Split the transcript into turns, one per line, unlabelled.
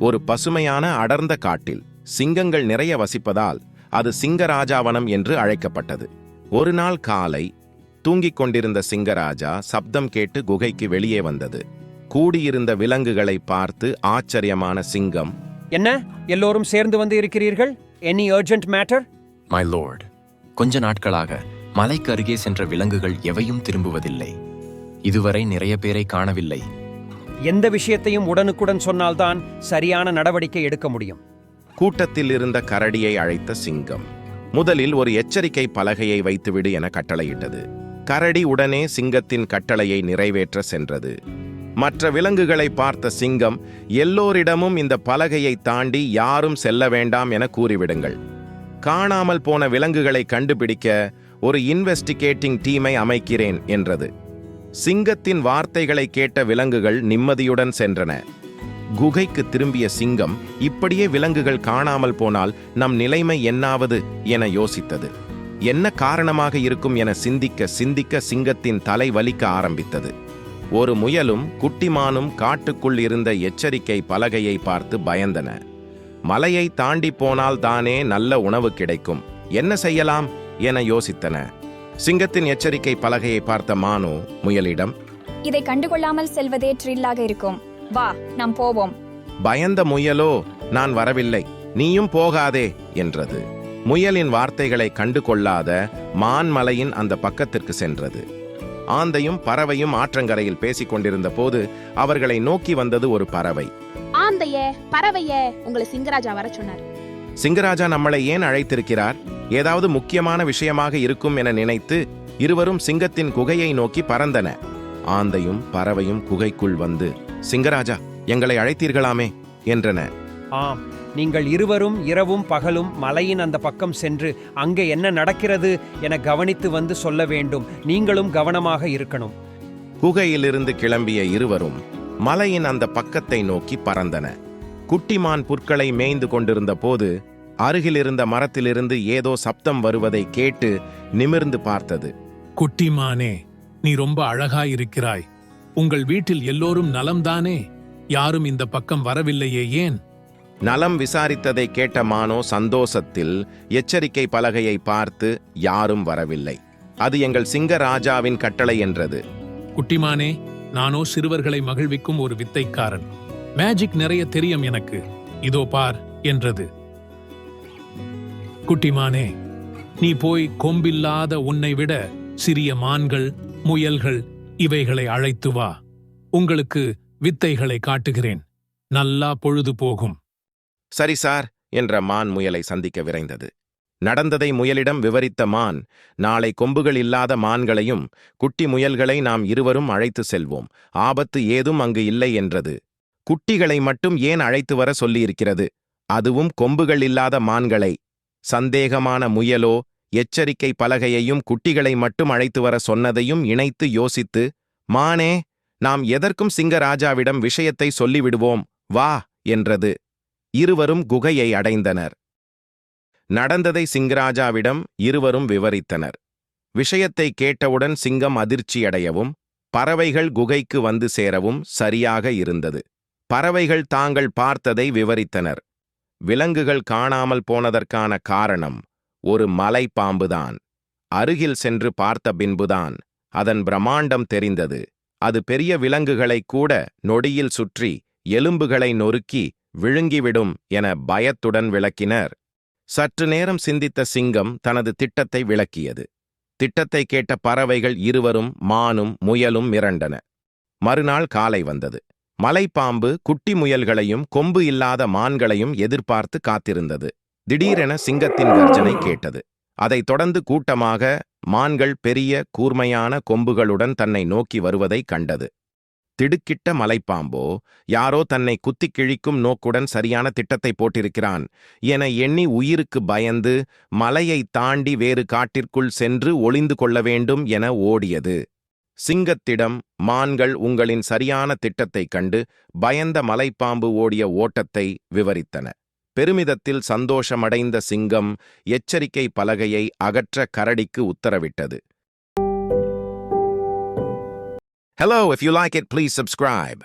ஒரு பசுமையான அடர்ந்த காட்டில் சிங்கங்கள் நிறைய வசிப்பதால் அது சிங்கராஜாவனம் என்று அழைக்கப்பட்டது. ஒரு நாள் காலை தூங்கிக் கொண்டிருந்த சிங்கராஜா சப்தம் கேட்டு குகைக்கு வெளியே வந்தது. கூடியிருந்த விலங்குகளை பார்த்து ஆச்சரியமான சிங்கம்
என்ன? எல்லோரும் சேர்ந்து வந்து இருக்கிறீர்கள்? Any urgent matter
my lord கொஞ்ச நாட்களாக மலைக்கு அருகே சென்ற விலங்குகள் எவையும் திரும்புவதில்லை. இதுவரை நிறைய பேரை காணவில்லை.
எந்த விஷயத்தையும் உடனுக்குடன் சொன்னால்தான் சரியான நடவடிக்கை எடுக்க முடியும்.
கூட்டத்தில் இருந்த கரடியை அழைத்த சிங்கம் முதலில் ஒரு எச்சரிக்கை பலகையை வைத்துவிடு என கட்டளையிட்டது. கரடி உடனே சிங்கத்தின் கட்டளையை நிறைவேற்ற சென்றது. மற்ற விலங்குகளை பார்த்த சிங்கம் எல்லோரிடமும் இந்த பலகையை தாண்டி யாரும் செல்ல வேண்டாம் என கூறிவிடுங்கள். காணாமல் போன விலங்குகளை கண்டுபிடிக்க ஒரு இன்வெஸ்டிகேட்டிங் டீமை அமைக்கிறேன் என்றது. சிங்கத்தின் வார்த்தைகளை கேட்ட விலங்குகள் நிம்மதியுடன் சென்றன. குகைக்கு திரும்பிய சிங்கம் இப்படியே விலங்குகள் காணாமல் போனால் நம் நிலைமை என்னாவது என யோசித்தது. என்ன காரணமாக இருக்கும் என சிந்திக்க சிந்திக்க சிங்கத்தின் தலை வலிக்க ஆரம்பித்தது. ஒரு முயலும் குட்டிமானும் காட்டுக்குள் இருந்த எச்சரிக்கை பலகையை பார்த்து பயந்தன. மலையை தாண்டி போனால் தானே நல்ல உணவு கிடைக்கும். என்ன செய்யலாம்? என யோசித்தன. சிங்கத்தின் எச்சரிக்கை பலகையை பார்த்த மானு முயலிடம்
இதை கண்டுகொள்ளாமல் செல்வதே த்ரில்லாக இருக்கும். வா நாம் போவோம்.
பயந்த முயலோ நான் வரவில்லை நீயும் போகாதே என்றது. முயலின் வார்த்தைகளை கண்டு கொள்ளாத மான்மலையின் அந்த பக்கத்திற்கு சென்றது. ஆந்தையும் பறவையும் ஆற்றங்கரையில் பேசிக் கொண்டிருந்த போது அவர்களை நோக்கி வந்தது ஒரு பறவை.
ஆந்தைய பறவைய உங்களை சிங்கராஜா வர சொன்னார்.
சிங்கராஜா நம்மளை ஏன் அழைத்திருக்கிறார்? ஏதாவது முக்கியமான விஷயமாக இருக்கும் என நினைத்து இருவரும் சிங்கத்தின் குகையை நோக்கி பறந்தன. ஆந்தையும் பறவையும் குகைக்குள் வந்து சிங்கராஜா எங்களை அழைத்தீர்களாமே என்றன.
ஆம் நீங்கள் இருவரும் இரவும் பகலும் மலையின் அந்த பக்கம் சென்று அங்கே என்ன நடக்கிறது என கவனித்து வந்து சொல்ல வேண்டும். நீங்களும் கவனமாக இருக்கணும்.
குகையிலிருந்து கிளம்பிய இருவரும் மலையின் அந்த பக்கத்தை நோக்கி பறந்தன. குட்டிமான் புற்களை மேய்ந்து கொண்டிருந்த போது அருகிலிருந்த மரத்திலிருந்து ஏதோ சப்தம் வருவதை கேட்டு நிமிர்ந்து பார்த்தது.
குட்டிமானே நீ ரொம்ப அழகாயிருக்கிறாய். உங்கள் வீட்டில் எல்லோரும் நலம்தானே? யாரும் இந்த பக்கம் வரவில்லையே ஏன்?
நலம் விசாரித்ததை கேட்ட மானோ சந்தோஷத்தில் எச்சரிக்கை பலகையை பார்த்து யாரும் வரவில்லை. அது எங்கள் சிங்கராஜாவின் கட்டளை என்றது.
குட்டிமானே நானோ சிறுவர்களை மகிழ்விக்கும் ஒரு வித்தைக்காரன். மேஜிக் நிறைய தெரியும் எனக்கு. இதோ பார் என்றது. குட்டிமானே நீ போய் கொம்பில்லாத உன்னை விட சிறிய மான்கள் முயல்கள் இவைகளை அழைத்து வா. உங்களுக்கு வித்தைகளை காட்டுகிறேன். நல்லா பொழுது போகும்.
சரி சார் என்ற மான் முயலை சந்திக்க விரைந்தது. நடந்ததை முயலிடம் விவரித்த மான் நாளை கொம்புகள் இல்லாத மான்களையும் குட்டி முயல்களை நாம் இருவரும் அழைத்து செல்வோம். ஆபத்து ஏதும் அங்கு இல்லை என்றது. குட்டிகளை மட்டும் ஏன் அழைத்து வர சொல்லியிருக்கிறது? அதுவும் கொம்புகள் இல்லாத மான்களை. சந்தேகமான முயலோ எச்சரிக்கை பலகையையும் குட்டிகளை மட்டும் அழைத்து வர சொன்னதையும் இணைத்து யோசித்து மானே நாம் எதற்கும் சிங்கராஜாவிடம் விஷயத்தை சொல்லிவிடுவோம் வா என்றது. இருவரும் குகையை அடைந்தனர். நடந்ததை சிங்கராஜாவிடம் இருவரும் விவரித்தனர். விஷயத்தை கேட்டவுடன் சிங்கம் அதிர்ச்சியடையவும் பறவைகள் குகைக்கு வந்து சேரவும் சரியாக இருந்தது. பறவைகள் தாங்கள் பார்த்ததை விவரித்தனர். விலங்குகள் காணாமல் போனதற்கான காரணம் ஒரு மலை பாம்புதான். அருகில் சென்று பார்த்த பின்புதான் அதன் பிரம்மாண்டம் தெரிந்தது. அது பெரிய விலங்குகளைக் கூட நொடியில் சுற்றி எலும்புகளை நொறுக்கி விழுங்கிவிடும் என பயத்துடன் விளக்கினர். சற்று நேரம் சிந்தித்த சிங்கம் தனது திட்டத்தை விளக்கியது. திட்டத்தை கேட்ட பறவைகள் இருவரும் மானும் முயலும் மிரண்டன. மறுநாள் காலை வந்தது. மலைப்பாம்பு குட்டி முயல்களையும் கொம்பு இல்லாத மான்களையும் எதிர்பார்த்து காத்திருந்தது. திடீரென சிங்கத்தின் கர்ஜனை கேட்டது. அதைத் தொடர்ந்து கூட்டமாக மான்கள் பெரிய கூர்மையான கொம்புகளுடன் தன்னை நோக்கி வருவதைக் கண்டது. திடுக்கிட்ட மலைப்பாம்போ யாரோ தன்னை குத்திக் கிழிக்கும் நோக்குடன் சரியான திட்டத்தை போட்டிருக்கிறான் என எண்ணி உயிருக்கு பயந்து மலையை தாண்டி வேறு காட்டிற்குள் சென்று ஒளிந்து கொள்ள வேண்டும் என ஓடியது. சிங்கத்திடம் மான்கள் உங்களின் சரியான திட்டத்தைக் கண்டு பயந்த மலைப்பாம்பு ஓடிய ஓட்டத்தை விவரித்தன பெருமிதத்தில் சந்தோஷமடைந்த சிங்கம் எச்சரிக்கை பலகையை அகற்ற கரடிக்கு உத்தரவிட்டது Hello, if you like it, please subscribe.